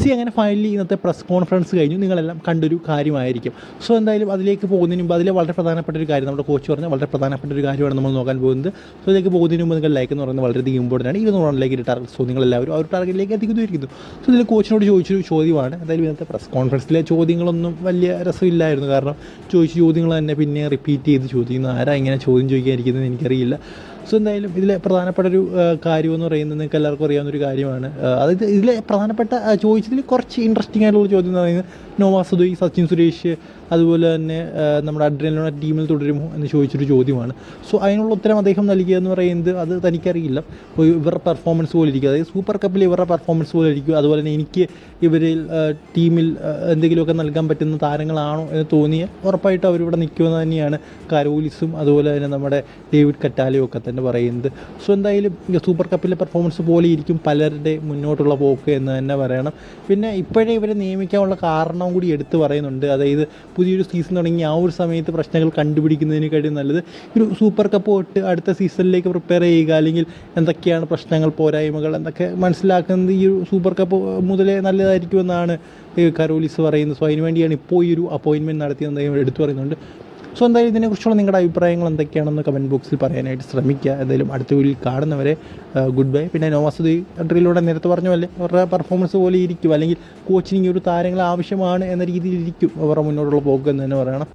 C അങ്ങനെ finally ഇന്നത്തെ press conference കഴിഞ്ഞു. നിങ്ങളെല്ലാം കണ്ടൊരു കാര്യമായിരിക്കും. സോ എന്തായാലും അതിലേക്ക് പോകുന്നതിന് മുമ്പ് അതിലെ വളരെ പ്രധാനപ്പെട്ട ഒരു കാര്യം നമ്മുടെ കോച്ച് പറഞ്ഞ വളരെ പ്രധാനപ്പെട്ട ഒരു കാര്യമാണ് നമ്മൾ നോക്കാൻ പോകുന്നത്. സോ ഇതിലേക്ക് പോകുന്നതിന് മുമ്പ് നിങ്ങൾ ലൈക്ക് എന്ന് പറയുന്നത് വളരെയധികം ഇമ്പോർട്ടന്റ് ആണ്. ഇരുന്നൂറ് റണ്ണിലേക്ക് ടാർഗറ്റ് സോ നിങ്ങളെല്ലാവരും ആ ഒരു ടാർഗറ്റിലേക്ക് എത്തിക്കുന്നിരിക്കുന്നു സോ ഇതിൽ കോച്ചിനോട് ചോദിച്ചൊരു ചോദ്യമാണ്. എന്തായാലും ഇന്നത്തെ പ്രസ് കോൺഫറൻസിലെ ചോദ്യങ്ങളൊന്നും വലിയ രസമില്ലായിരുന്നു. കാരണം ചോദിച്ച ചോദ്യങ്ങൾ തന്നെ പിന്നെ റിപ്പീറ്റ് ചെയ്ത് ചോദിക്കുന്നു. ആരാ ഇങ്ങനെ ചോദ്യം ചോദിക്കാതിരിക്കുന്നത് എനിക്കറിയില്ല. സോ എന്തായാലും ഇതിലെ പ്രധാനപ്പെട്ട ഒരു ആ, കാര്യം എന്ന് പറയുന്നത് നിങ്ങൾക്ക് എല്ലാവർക്കും അറിയാവുന്ന ഒരു കാര്യമാണ്. അതായത് ഇതിലെ പ്രധാനപ്പെട്ട ചോദിച്ചതിൽ കുറച്ച് ഇൻട്രസ്റ്റിംഗ് ആയിട്ടുള്ള ചോദ്യം എന്ന് പറയുന്നത് നോവാ സുദുയി സച്ചിൻ സുരേഷ് അതുപോലെ തന്നെ നമ്മുടെ അഡ്രിയലോണ ടീമിൽ തുടരുമോ എന്ന് ചോദിച്ചൊരു ചോദ്യമാണ്. സോ അതിനുള്ള ഉത്തരം അദ്ദേഹം നൽകിയ എന്ന് പറയുന്നത് അത് തനിക്കറിയില്ല. ഇവരുടെ പെർഫോമൻസ് പോലെ ഇരിക്കും. അതായത് സൂപ്പർ കപ്പിൽ ഇവരുടെ പെർഫോമൻസ് പോലെ ഇരിക്കും. അതുപോലെ തന്നെ എനിക്ക് ഇവരിൽ ടീമിൽ എന്തെങ്കിലുമൊക്കെ നൽകാൻ പറ്റുന്ന താരങ്ങളാണോ എന്ന് തോന്നിയാൽ ഉറപ്പായിട്ടും അവരിവിടെ നിൽക്കുമെന്ന് തന്നെയാണ് കരോലിസും അതുപോലെ തന്നെ നമ്മുടെ ഡേവിഡ് കറ്റാലയും ഒക്കെ തന്നെ. പറയുന്നത്. സോ എന്തായാലും സൂപ്പർ കപ്പിലെ പെർഫോമൻസ് പോലെ ഇരിക്കും പലരുടെ മുന്നോട്ടുള്ള പോക്ക് എന്ന് തന്നെ പറയണം. പിന്നെ ഇപ്പോഴേ ഇവരെ നിയമിക്കാനുള്ള കാരണം കൂടി എടുത്തു പറയുന്നുണ്ട്. അതായത് പുതിയൊരു സീസൺ തുടങ്ങി ആ ഒരു സമയത്ത് പ്രശ്നങ്ങൾ കണ്ടുപിടിക്കുന്നതിനെക്കാട്ടി നല്ലത്. ഒരു സൂപ്പർ കപ്പ് തൊട്ട് അടുത്ത സീസണിലേക്ക് പ്രിപ്പയർ ചെയ്യുക അല്ലെങ്കിൽ എന്തൊക്കെയാണ് പ്രശ്നങ്ങൾ പോരായ്മകൾ എന്നൊക്കെ മനസ്സിലാക്കുന്നത് ഈ ഒരു സൂപ്പർ കപ്പ് മുതലേ നല്ലതായിരിക്കുമെന്നാണ് കരോലിസ് പറയുന്നത്. സോ അതിന് വേണ്ടിയാണ് ഇപ്പോൾ ഈ ഒരു അപ്പോയിൻമെന്റ് നടത്തിയതെന്ന് എടുത്തു പറയുന്നുണ്ട്. സോ എന്തായാലും ഇതിനെക്കുറിച്ചുള്ള നിങ്ങളുടെ അഭിപ്രായങ്ങൾ എന്തൊക്കെയാണെന്ന് കമന്റ് ബോക്സിൽ പറയാനായിട്ട് ശ്രമിക്കുക. എന്തായാലും അടുത്ത വീട്ടിൽ കാണുന്നവരെ ഗുഡ് ബൈ പിന്നെ നോവാസുദി കൺട്രിയിലൂടെ നേരത്തെ പറഞ്ഞ പോലെ അവരുടെ പെർഫോമൻസ് പോലെ ഇരിക്കും. അല്ലെങ്കിൽ കോച്ചിങ് ഒരു താരങ്ങൾ ആവശ്യമാണ് എന്ന രീതിയിൽ ഇരിക്കും. അവരുടെ മുന്നോട്ടുള്ള പോക്ക് എന്ന് തന്നെ പറയണം.